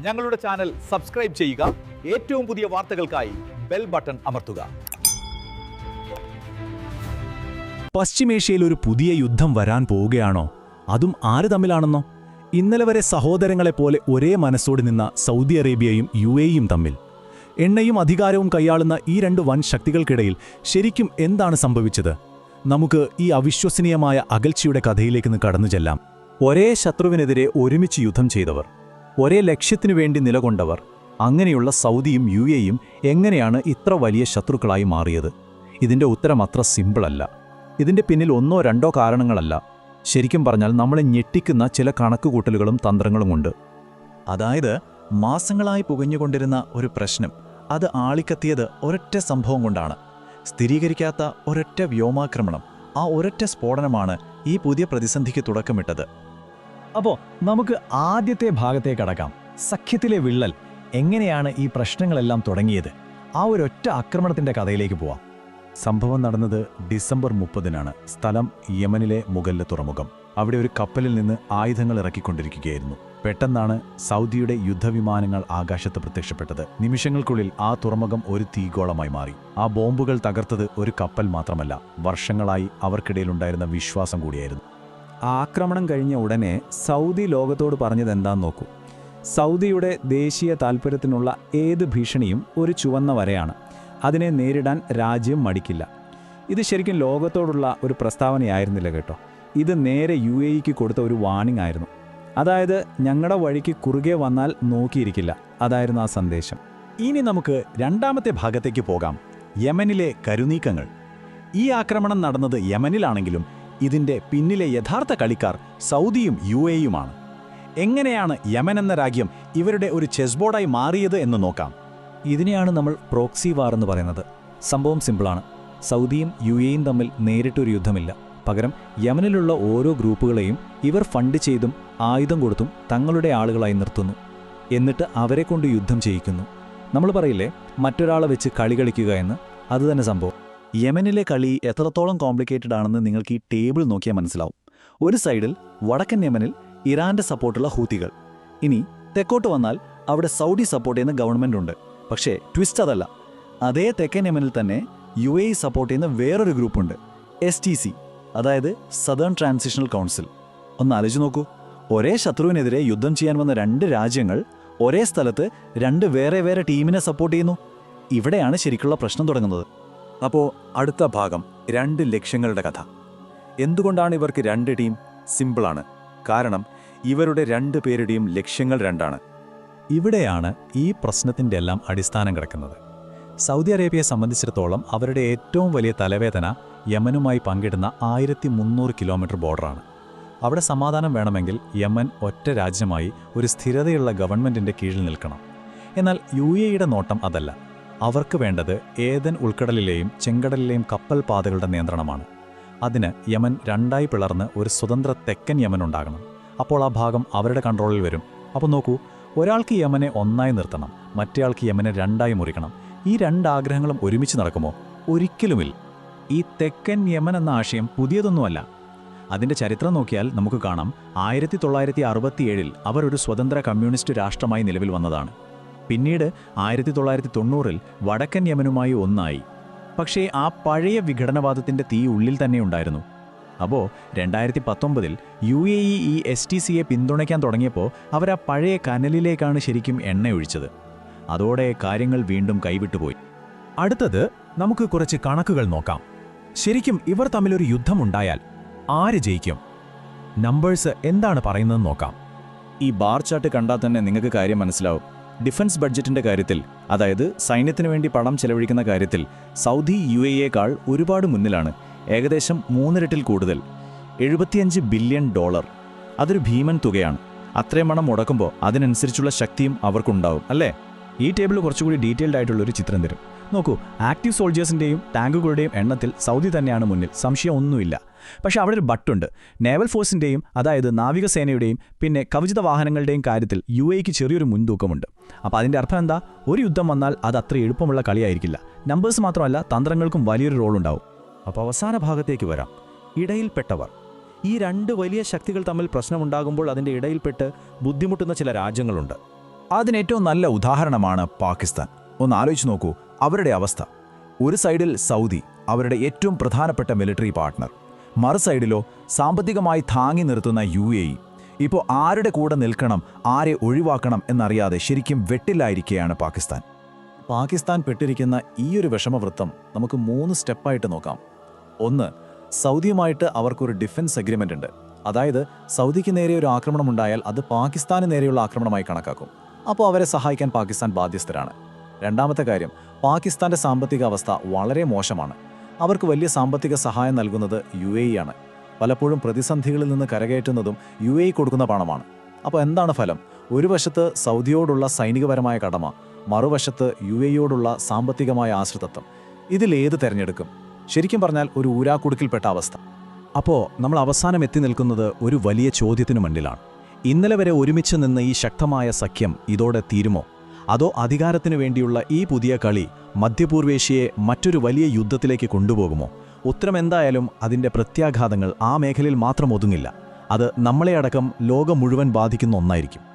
ഞങ്ങളുടെ channel subscribe ചെയ്യുക. ഏറ്റവും പുതിയ വാർത്തകൾക്കായി ബെൽ ബട്ടൺ അമർത്തുക. പശ്ചിമേഷ്യയിൽ ഒരു പുതിയ യുദ്ധം വരാൻ പോവുകയാണോ? അതും ആര് തമ്മിലാണെന്നോ? ഇന്നലെ വരെ സഹോദരങ്ങളെപ്പോലെ ഒരേ മനസ്സോട് നിന്ന സൗദി അറേബ്യയും യു എയും തമ്മിൽ. എണ്ണയും അധികാരവും കൈയാളുന്ന ഈ രണ്ട് വൻ ശക്തികൾക്കിടയിൽ ശരിക്കും എന്താണ് സംഭവിച്ചത്? നമുക്ക് ഈ അവിശ്വസനീയമായ അകൽച്ചയുടെ കഥയിലേക്ക് കടന്നു ചെല്ലാം. ഒരേ ശത്രുവിനെതിരെ ഒരുമിച്ച് യുദ്ധം ചെയ്തവർ. ഒരേ ലക്ഷ്യത്തിനു വേണ്ടി നിലകൊണ്ടവർ. അങ്ങനെയുള്ള സൗദിയും യു എയും എങ്ങനെയാണ് ഇത്ര വലിയ ശത്രുക്കളായി മാറിയത്? ഇതിന്റെ ഉത്തരം അത്ര സിമ്പിളല്ല ഇതിന്റെ പിന്നിൽ ഒന്നോ രണ്ടോ കാരണങ്ങളല്ല. ശരിക്കും പറഞ്ഞാൽ നമ്മളെ ഞെട്ടിക്കുന്ന ചില കണക്കുകൂട്ടലുകളും തന്ത്രങ്ങളുമുണ്ട്. അതായത് മാസങ്ങളായി പുകഞ്ഞുകൊണ്ടിരുന്ന ഒരു പ്രശ്നം അത് ആളിക്കത്തിയത് ഒരൊറ്റ സംഭവം കൊണ്ടാണ്. സ്ഥിരീകരിക്കാത്ത ഒരൊറ്റ വ്യോമാക്രമണം ആ ഒരൊറ്റ സ്ഫോടനമാണ് ഈ പുതിയ പ്രതിസന്ധിക്ക് തുടക്കമിട്ടത്. അപ്പോൾ നമുക്ക് ആദ്യത്തെ ഭാഗത്തേക്ക് കടക്കാം. സഖ്യത്തിലെ വിള്ളൽ എങ്ങനെയാണ് ഈ പ്രശ്നങ്ങളെല്ലാം തുടങ്ങിയത്? ആ ഒരൊറ്റ ആക്രമണത്തിന്റെ കഥയിലേക്ക് പോവാം. സംഭവം നടന്നത് ഡിസംബർ മുപ്പതിനാണ്. സ്ഥലം യമനിലെ മുഗല്ല തുറമുഖം. അവിടെ ഒരു കപ്പലിൽ നിന്ന് ആയുധങ്ങൾ ഇറക്കിക്കൊണ്ടിരിക്കുകയായിരുന്നു. പെട്ടെന്നാണ് സൗദിയുടെ യുദ്ധവിമാനങ്ങൾ ആകാശത്ത് പ്രത്യക്ഷപ്പെട്ടത്. നിമിഷങ്ങൾക്കുള്ളിൽ ആ തുറമുഖം ഒരു തീഗോളമായി മാറി. ആ ബോംബുകൾ തകർത്തത് ഒരു കപ്പൽ മാത്രമല്ല. വർഷങ്ങളായി അവർക്കിടയിലുണ്ടായിരുന്ന വിശ്വാസം കൂടിയായിരുന്നു. ആക്രമണം കഴിഞ്ഞ ഉടനെ സൗദി ലോകത്തോട് പറഞ്ഞതെന്താന്ന് നോക്കൂ. സൗദിയുടെ ദേശീയ താൽപ്പര്യത്തിനുള്ള ഏത് ഭീഷണിയും ഒരു ചുവന്ന വരയാണ്. അതിനെ നേരിടാൻ രാജ്യം മടിക്കില്ല. ഇത് ശരിക്കും ലോകത്തോടുള്ള ഒരു പ്രസ്താവനയായിരുന്നില്ല കേട്ടോ. ഇത് നേരെ യു എ ഇക്ക് കൊടുത്ത ഒരു വാണിംഗ് ആയിരുന്നു. അതായത് ഞങ്ങളുടെ വഴിക്ക് കുറുകെ വന്നാൽ നോക്കിയിരിക്കില്ല. അതായിരുന്നു ആ സന്ദേശം. ഇനി നമുക്ക് രണ്ടാമത്തെ ഭാഗത്തേക്ക് പോകാം. യമനിലെ കരുനീക്കങ്ങൾ. ഈ ആക്രമണം നടന്നത് യമനിലാണെങ്കിലും ഇതിന്റെ പിന്നിലെ യഥാർത്ഥ കളിക്കാർ സൗദിയും യു എയുമാണ് എങ്ങനെയാണ് യമൻ എന്ന രാജ്യം ഇവരുടെ ഒരു ചെസ് ബോർഡായി മാറിയത് എന്ന് നോക്കാം. ഇതിനെയാണ് നമ്മൾ പ്രോക്സി വാർ എന്ന് പറയുന്നത്. സംഭവം സിമ്പിളാണ്. സൗദിയും യു എയും തമ്മിൽ നേരിട്ടൊരു യുദ്ധമില്ല. പകരം യമനിലുള്ള ഓരോ ഗ്രൂപ്പുകളെയും ഇവർ ഫണ്ട് ചെയ്തും ആയുധം കൊടുത്തും തങ്ങളുടെ ആളുകളായി നിർത്തുന്നു. എന്നിട്ട് അവരെ കൊണ്ട് യുദ്ധം ചെയ്യിക്കുന്നു. നമ്മൾ പറയില്ലേ മറ്റൊരാളെ വെച്ച് കളി കളിക്കുക എന്ന്? അതുതന്നെ സംഭവം. യമനിലെ കളി എത്രത്തോളം കോംപ്ലിക്കേറ്റഡ് ആണെന്ന് നിങ്ങൾക്ക് ഈ ടേബിൾ നോക്കിയാൽ മനസ്സിലാവും. ഒരു സൈഡിൽ വടക്കൻ യമനിൽ ഇറാന്റെ സപ്പോർട്ടുള്ള ഹൂത്തികൾ. ഇനി തെക്കോട്ട് വന്നാൽ അവിടെ സൗദി സപ്പോർട്ട് ചെയ്യുന്ന ഗവൺമെന്റ് ഉണ്ട്. പക്ഷേ ട്വിസ്റ്റ് അതല്ല. അതേ തെക്കൻ യമനിൽ തന്നെ യു എ സപ്പോർട്ട് ചെയ്യുന്ന വേറൊരു ഗ്രൂപ്പുണ്ട് എസ് ടി സി അതായത് സദേൺ ട്രാൻസിഷണൽ കൗൺസിൽ ഒന്ന് ആലോചിച്ച് നോക്കൂ. ഒരേ ശത്രുവിനെതിരെ യുദ്ധം ചെയ്യാൻ വന്ന രണ്ട് രാജ്യങ്ങൾ ഒരേ സ്ഥലത്ത് രണ്ട് വേറെ വേറെ ടീമിനെ സപ്പോർട്ട് ചെയ്യുന്നു. ഇവിടെയാണ് ശരിക്കുള്ള പ്രശ്നം തുടങ്ങുന്നത്. അപ്പോൾ അടുത്ത ഭാഗം രണ്ട് ലക്ഷ്യങ്ങളുടെ കഥ. എന്തുകൊണ്ടാണ് ഇവർക്ക് രണ്ട് ടീം സിമ്പിളാണ്? കാരണം ഇവരുടെ രണ്ട് പേരുടെയും ലക്ഷ്യങ്ങൾ രണ്ടാണ്. ഇവിടെയാണ് ഈ പ്രശ്നത്തിന്റെ എല്ലാം അടിസ്ഥാനം കിടക്കുന്നത്. സൗദി അറേബ്യയെ സംബന്ധിച്ചിടത്തോളം അവരുടെ ഏറ്റവും വലിയ തലവേദന യമനുമായി പങ്കിടുന്ന ആയിരത്തി മുന്നൂറ് കിലോമീറ്റർ ബോർഡറാണ്. അവിടെ സമാധാനം വേണമെങ്കിൽ യമൻ ഒറ്റ രാജ്യമായി ഒരു സ്ഥിരതയുള്ള ഗവൺമെന്റിന്റെ കീഴിൽ നിൽക്കണം. എന്നാൽ യു എയുടെ നോട്ടം അതല്ല. അവർക്ക് വേണ്ടത് ഏതൻ ഉൾക്കടലിലെയും ചെങ്കടലിലെയും കപ്പൽ പാതകളുടെ നിയന്ത്രണമാണ്. അതിന് യമൻ രണ്ടായി പിളർന്ന് ഒരു സ്വതന്ത്ര തെക്കൻ യമൻ ഉണ്ടാകണം. അപ്പോൾ ആ ഭാഗം അവരുടെ കൺട്രോളിൽ വരും. അപ്പോൾ നോക്കൂ ഒരാൾക്ക് യമനെ ഒന്നായി നിർത്തണം മറ്റേയാൾക്ക് യമനെ രണ്ടായി മുറിക്കണം. ഈ രണ്ട് ആഗ്രഹങ്ങളും ഒരുമിച്ച് നടക്കുമോ? ഒരിക്കലുമില്ല. ഈ തെക്കൻ യമൻ എന്ന ആശയം പുതിയതൊന്നുമല്ല. അതിന്റെ ചരിത്രം നോക്കിയാൽ നമുക്ക് കാണാം ആയിരത്തി തൊള്ളായിരത്തി അറുപത്തിയേഴിൽ അവർ ഒരു സ്വതന്ത്ര കമ്മ്യൂണിസ്റ്റ് രാഷ്ട്രമായി നിലവിൽ വന്നതാണ്. പിന്നീട് ആയിരത്തി തൊള്ളായിരത്തി തൊണ്ണൂറിൽ വടക്കൻ യമനുമായി ഒന്നായി. പക്ഷേ ആ പഴയ വിഘടനവാദത്തിന്റെ തീ ഉള്ളിൽ തന്നെ ഉണ്ടായിരുന്നു. അപ്പോൾ രണ്ടായിരത്തി പത്തൊമ്പതിൽ യു എ ഇ ഈ എസ് ടി സിയെ പിന്തുണയ്ക്കാൻ തുടങ്ങിയപ്പോൾ അവർ ആ പഴയ കനലിലേക്കാണ് ശരിക്കും എണ്ണയൊഴിച്ചത്. അതോടെ കാര്യങ്ങൾ വീണ്ടും കൈവിട്ടുപോയി. അടുത്തത് നമുക്ക് കുറച്ച് കണക്കുകൾ നോക്കാം. ശരിക്കും ഇവർ തമ്മിലൊരു യുദ്ധമുണ്ടായാൽ ആര് ജയിക്കും? നമ്പേഴ്സ് എന്താണ് പറയുന്നതെന്ന് നോക്കാം. ഈ ബാർ ചാർട്ട് കണ്ടാൽ തന്നെ നിങ്ങൾക്ക് കാര്യം മനസ്സിലാവും. ഡിഫൻസ് ബഡ്ജറ്റിന്റെ കാര്യത്തിൽ അതായത് സൈന്യത്തിന് വേണ്ടി പണം ചെലവഴിക്കുന്ന കാര്യത്തിൽ സൗദി യു എയേക്കാൾ ഒരുപാട് മുന്നിലാണ് ഏകദേശം മൂന്നിരട്ടിൽ കൂടുതൽ. എഴുപത്തിയഞ്ച് ബില്യൺ ഡോളർ. അതൊരു ഭീമൻ തുകയാണ്. അത്രയും പണം മുടക്കുമ്പോൾ അതിനനുസരിച്ചുള്ള ശക്തിയും അവർക്കുണ്ടാവും അല്ലേ? ഈ ടേബിൾ കുറച്ചുകൂടി ഡീറ്റെയിൽഡ് ആയിട്ടുള്ള ഒരു ചിത്രം തരും. നോക്കൂ ആക്റ്റീവ് സോൾജേഴ്സിന്റെയും ടാങ്കുകളുടെയും എണ്ണത്തിൽ സൗദി തന്നെയാണ് മുന്നിൽ സംശയം ഒന്നുമില്ല. പക്ഷേ അവിടെ ഒരു ബട്ടുണ്ട്. നേവൽ ഫോഴ്സിന്റെയും അതായത് നാവികസേനയുടെയും പിന്നെ കവചിത വാഹനങ്ങളുടെയും കാര്യത്തിൽ യു ചെറിയൊരു മുൻതൂക്കമുണ്ട്. അപ്പോൾ അതിന്റെ അർത്ഥം എന്താ? ഒരു യുദ്ധം വന്നാൽ അത് അത്ര എളുപ്പമുള്ള കളിയായിരിക്കില്ല. നമ്പേഴ്സ് മാത്രമല്ല തന്ത്രങ്ങൾക്കും വലിയൊരു റോൾ ഉണ്ടാവും. അപ്പോൾ അവസാന ഭാഗത്തേക്ക് വരാം. ഇടയിൽപ്പെട്ടവർ. ഈ രണ്ട് വലിയ ശക്തികൾ തമ്മിൽ പ്രശ്നമുണ്ടാകുമ്പോൾ അതിന്റെ ഇടയിൽപ്പെട്ട് ബുദ്ധിമുട്ടുന്ന ചില രാജ്യങ്ങളുണ്ട്. അതിനേറ്റവും നല്ല ഉദാഹരണമാണ് പാകിസ്ഥാൻ. ഒന്ന് ആലോചിച്ച് നോക്കൂ അവരുടെ അവസ്ഥ. ഒരു സൈഡിൽ സൗദി അവരുടെ ഏറ്റവും പ്രധാനപ്പെട്ട മിലിറ്ററി പാർട്ട്ണർ മറു സൈഡിലോ സാമ്പത്തികമായി താങ്ങി നിർത്തുന്ന യു ഇപ്പോൾ ആരുടെ കൂടെ നിൽക്കണം ആരെ ഒഴിവാക്കണം എന്നറിയാതെ ശരിക്കും വെട്ടില്ലായിരിക്കുകയാണ് പാകിസ്ഥാൻ. പാകിസ്ഥാൻ പെട്ടിരിക്കുന്ന ഈ ഒരു വിഷമവൃത്തം നമുക്ക് മൂന്ന് സ്റ്റെപ്പായിട്ട് നോക്കാം. ഒന്ന് സൗദിയുമായിട്ട് അവർക്കൊരു ഡിഫൻസ് അഗ്രിമെന്റ് ഉണ്ട് അതായത് സൗദിക്ക് നേരെ ഒരു ആക്രമണം ഉണ്ടായാൽ അത് പാകിസ്ഥാന് നേരെയുള്ള ആക്രമണമായി കണക്കാക്കും. അപ്പോൾ അവരെ സഹായിക്കാൻ പാകിസ്ഥാൻ ബാധ്യസ്ഥരാണ്. രണ്ടാമത്തെ കാര്യം പാകിസ്ഥാന്റെ സാമ്പത്തിക അവസ്ഥ വളരെ മോശമാണ്. അവർക്ക് വലിയ സാമ്പത്തിക സഹായം നൽകുന്നത് യു ആണ്. പലപ്പോഴും പ്രതിസന്ധികളിൽ നിന്ന് കരകയറ്റുന്നതും യു എ കൊടുക്കുന്ന പണമാണ്. അപ്പോൾ എന്താണ് ഫലം? ഒരു വശത്ത് സൗദിയോടുള്ള സൈനികപരമായ കടമ മറുവശത്ത് യു എയോടുള്ള സാമ്പത്തികമായ ആശ്രിതത്വം. ഇതിലേത് തിരഞ്ഞെടുക്കും? ശരിക്കും പറഞ്ഞാൽ ഒരു ഊരാക്കുടുക്കിൽപ്പെട്ട അവസ്ഥ. അപ്പോൾ നമ്മൾ അവസാനം എത്തി നിൽക്കുന്നത് ഒരു വലിയ ചോദ്യത്തിനു മുന്നിലാണ്. ഇന്നലെ വരെ ഒരുമിച്ച് നിന്ന് ഈ ശക്തമായ സഖ്യം ഇതോടെ തീരുമോ? അതോ അധികാരത്തിനു വേണ്ടിയുള്ള ഈ പുതിയ കളി മധ്യപൂർവേഷ്യയെ മറ്റൊരു വലിയ യുദ്ധത്തിലേക്ക് കൊണ്ടുപോകുമോ? ഉത്തരം എന്തായാലും അതിന്റെ പ്രത്യാഘാതങ്ങൾ ആ മേഖലയിൽ മാത്രം ഒതുങ്ങില്ല. അത് നമ്മളെ അടക്കം ലോകം മുഴുവൻ ബാധിക്കുന്ന ഒന്നായിരിക്കും.